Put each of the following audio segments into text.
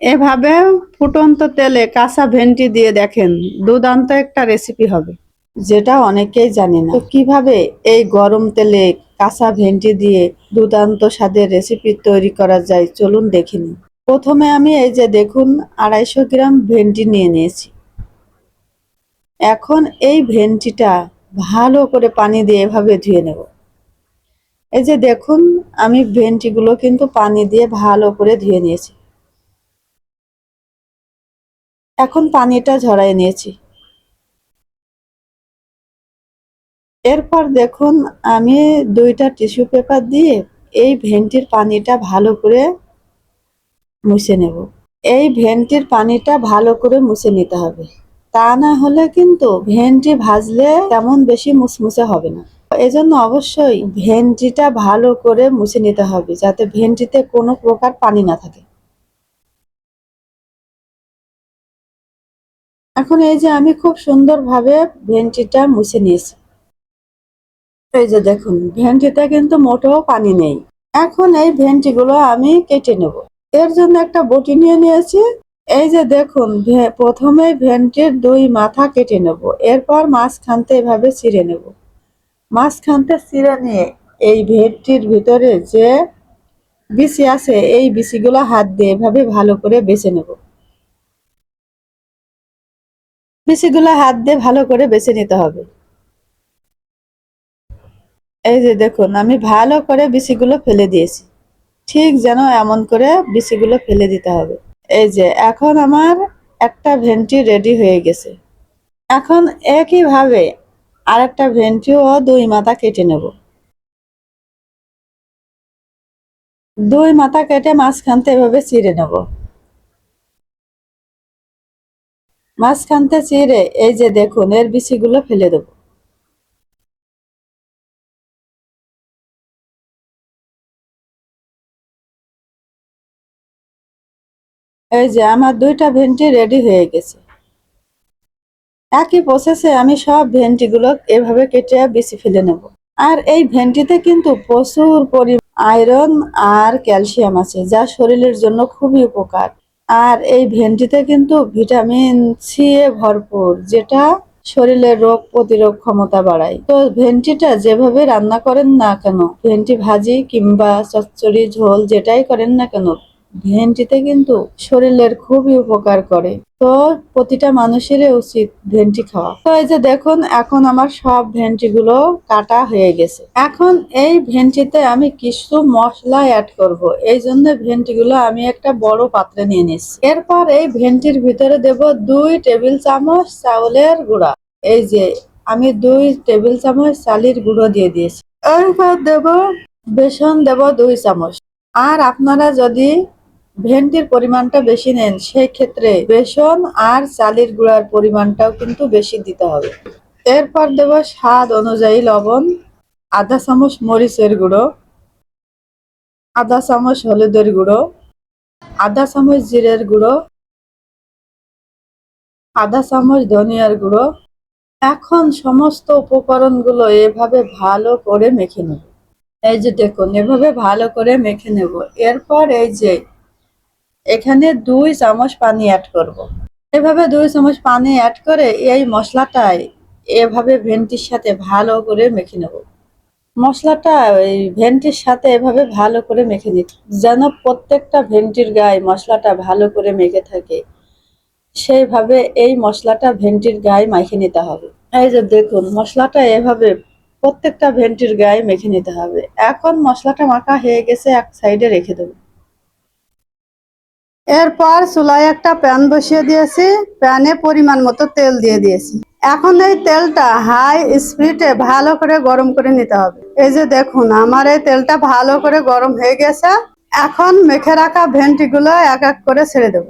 এভাবে ফুটন্ত তেলে কাঁচা ভেন্ডি দিয়ে দেখেন দুর্দান্ত একটা রেসিপি হবে। যেটা অনেকেই জানে না। তো কীভাবে এই গরম তেলে কাঁচা ভেন্ডি দিয়ে দুর্দান্ত স্বাদের রেসিপি তৈরি করা যায় চলুন দেখে নিন প্রথমে আমি এই যে দেখুন আড়াইশো গ্রাম ভেন্ডি নিয়ে নিয়েছি। এখন এই ভেন্ডিটা ভালো করে পানি দিয়ে এভাবে ধুয়ে নেব। এই যে দেখুন আমি ভেন্ডিগুলো কিন্তু পানি দিয়ে ভালো করে ধুয়ে নিয়েছি। এখন পানিটা ঝরাই নিয়েছি। এরপর দেখুন, আমি দুইটা টিস্যু পেপার দিয়ে এই ভেন্টির পানিটা ভালো করে মুছে নেব। এই ভেন্টির পানিটা ভালো করে মুছে নিতে হবে। তা না হলে কিন্তু ভেন্টি ভাজলে তেমন বেশি মুসমুসে হবে না। এজন্য অবশ্যই ভেন্টিটা ভালো করে মুছে নিতে হবে, যাতে ভেন্টিতে কোনো প্রকার পানি না থাকে। এখন এই যে আমি খুব সুন্দরভাবে ভেন্টিটা মুছে নিয়েছি। এই যে দেখুন, ভেন্টিতে কিন্তু মোটেও পানি নেই। এখন এই ভেন্টিগুলো আমি কেটে নেব। এর জন্য একটা বটি নিয়ে নিয়েছি। এই যে দেখুন প্রথমে ভেন্টির দুই মাথা কেটে নেব। এরপর মাঝখানতে এভাবে ছিঁড়ে নেব। মাঝখানতে ছিঁড়ে নিয়ে এই ভেন্টির ভিতরে যে বিচি আছে, এই বিচিগুলো হাত দিয়ে এভাবে ভালো করে বেছে নেব। বিচিগুলো হাত দিয়ে ভালো করে বেছে নিতে হবে। এই যে দেখুন, আমি ভালো করে বিচিগুলো ফেলে দিয়েছি। ঠিক যেন এমন করে বিচিগুলো ফেলে দিতে হবে। এই যে, এখন আমার একটা ভেন্টি রেডি হয়ে গেছে। এখন একইভাবে আরেকটা ভেন্টিও দুই মাথা কেটে নেব। দুই মাথা কেটে মাঝখানতে এভাবে চিড়ে নেব। মাঝখানতে চিড়ে এই যে দেখুন, এর বিচিগুলো ফেলে দেবো। এই যে আমার দুইটা ভেন্টি রেডি হয়ে গেছে। একই প্রসেসে আমি সব ভেন্টিগুলো এভাবে কেটে বেশি ফেলে নেব। আর এই ভেন্টিতে কিন্তু প্রচুর পরিমাণ আয়রন আর ক্যালসিয়াম আছে, যা শরীরের জন্য খুবই উপকার। আর এই ভেন্ডিতে কিন্তু ভিটামিন সি এ ভরপুর, যেটা শরীরের রোগ প্রতিরোধ ক্ষমতা বাড়ায়। তো ভেন্টিটা যেভাবে রান্না করেন না কেন ভেন্টি ভাজি কিংবা চচ্চড়ি ঝোল যেটাই করেন না কেন ভেন্টিতে কিন্তু শরীরের খুবই উপকার করে। তো প্রতিটা মানুষেরই উচিত ভেন্টি খাওয়া। তো এই যে দেখুন, এখন আমার সব ভেন্টি গুলো কাটা হয়ে গেছে। এখন এই ভেন্টিতে আমি কিছু মশলা অ্যাড করব। এই জন্য ভেন্টি গুলো আমি একটা বড় পাত্রে নিয়ে নিচ্ছি। এরপর এই ভেন্টির ভিতরে দেব দুই টেবিল চামচ চাউলের গুঁড়া। এই যে আমি দুই টেবিল চামচ চালির গুঁড়ো দিয়ে দিয়েছি। এরপর দেব, বেসন দেব দুই চামচ। আর আপনারা যদি ভেন্ডির পরিমাণটা বেশি নেন সেই ক্ষেত্রে বেসন আর চালের গুঁড়ার পরিমাণটাও কিন্তু বেশি দিতে হবে। এরপর দেব স্বাদ অনুযায়ী লবণ, আধা চামচ মরিচের গুঁড়ো, আধা চামচ হলুদের গুঁড়ো, আধা চামচ জিরের গুঁড়ো, আধা চামচ ধনিয়ার গুঁড়ো। এখন সমস্ত উপকরণগুলো এভাবে ভালো করে মেখে নেব। এই যে দেখুন, এভাবে ভালো করে মেখে নেব। এরপর এই যে এখানে দুই চামচ পানি অ্যাড করব। এভাবে দুই চামচ পানি অ্যাড করে এই মশলাটাই এভাবে ভেন্টির সাথে ভালো করে মেখে নেব। মশলাটা ওই ভেন্টির সাথে এভাবে ভালো করে মেখে নিতে যেন প্রত্যেকটা ভেন্টির গায়ে মশলাটা ভালো করে মেখে থাকে। সেইভাবে এই মশলাটা ভেন্টির গায়ে মেখে নিতে হবে। এই যে দেখুন, মশলাটা এভাবে প্রত্যেকটা ভেন্টির গায়ে মেখে নিতে হবে। এখন মশলাটা মাখা হয়ে গেছে, এক সাইডে রেখে দেবো। এরপর চুলায় একটা প্যান বসিয়ে দিয়েছি। প্যানে পরিমাণ মতো তেল দিয়ে দিয়েছি। এখন এই তেলটা হাই স্পিডে ভালো করে গরম করে নিতে হবে। এই যে দেখুন, আমার এই তেলটা ভালো করে গরম হয়ে গেছে। এখন মেখে রাখা ভেন্টিগুলো এক এক করে ছেড়ে দেব।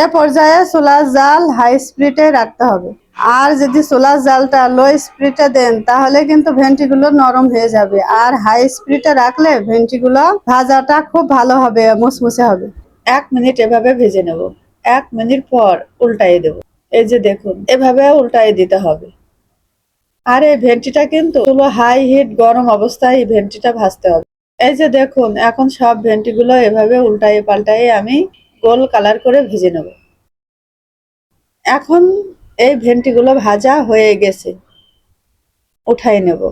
এ পর্যায়ে চুলার জাল হাই স্পিডে রাখতে হবে। আর যদি চুলার জালটা লো স্পিডে দেন, তাহলে কিন্তু ভেন্টিগুলো নরম হয়ে যাবে। আর হাই স্পিডে রাখলে ভেন্টিগুলো ভাজাটা খুব ভালো হবে মুসমুসে হবে। এক মিনিট এভাবে ভেজে নেব। এক মিনিট পর উল্টাই দেব। এই যে দেখুন, এভাবে উল্টাই দিতে হবে। আর এই ভেন্টিটা কিন্তু হাই হিট গরম অবস্থায় এই ভেন্টিটা ভাজতে হবে। এই যে দেখুন, এখন সব ভেন্টিগুলো এভাবে উল্টাই পাল্টাই আমি গোল কালার করে ভেজে নেব। এখন এই ভেন্টিগুলো ভাজা হয়ে গেছে। উঠাই নেব।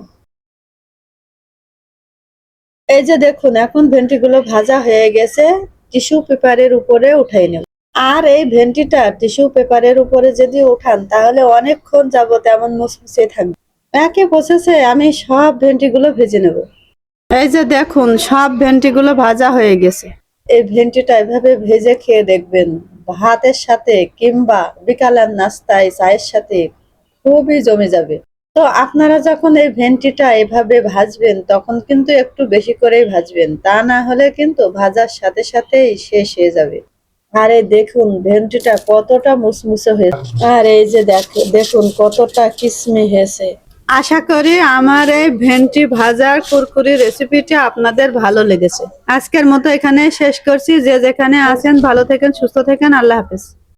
এই যে দেখুন, এখন ভেন্টিগুলো ভাজা হয়ে গেছে। টিস্যু পেপারের উপরে উঠাই নেব আর এই ভেন্টিটা টিস্যু পেপারের উপরে যদি উঠান, তাহলে অনেকক্ষণ যাবত এমন মুসমুসে থাকবে। একই বসেছে, আমি সব ভেন্টিগুলো ভেজে নেব। এই যে দেখুন, সব ভেন্টিগুলো ভাজা হয়ে গেছে। এই ভেন্টিটা এভাবে ভেজে খেয়ে দেখবেন, ভাতের সাথে কিংবা বিকালের নাস্তায় চায়ের সাথে খুবই জমে যাবে। তো আপনারা যখন এই ভেন্টিটা এভাবে ভাজবেন, তখন কিন্তু একটু বেশি করেই ভাজবেন। তা না হলে কিন্তু ভাজার সাথে সাথেই শেষ হয়ে যাবে। আর দেখুন, ভেন্টিটা কতটা মুসমুসে হয়েছে। আর এই যে দেখ- দেখুন কতটা কিসমি হয়েছে। আশা করি আমার এই ভেন্টি ভাজার কুরকুরি রেসিপিটা আপনাদের ভালো লেগেছে। আজকের মতো এখানে শেষ করছি। যে যেখানে আছেন, ভালো থেকেন, সুস্থ থাকেন। আল্লাহ হাফেজ।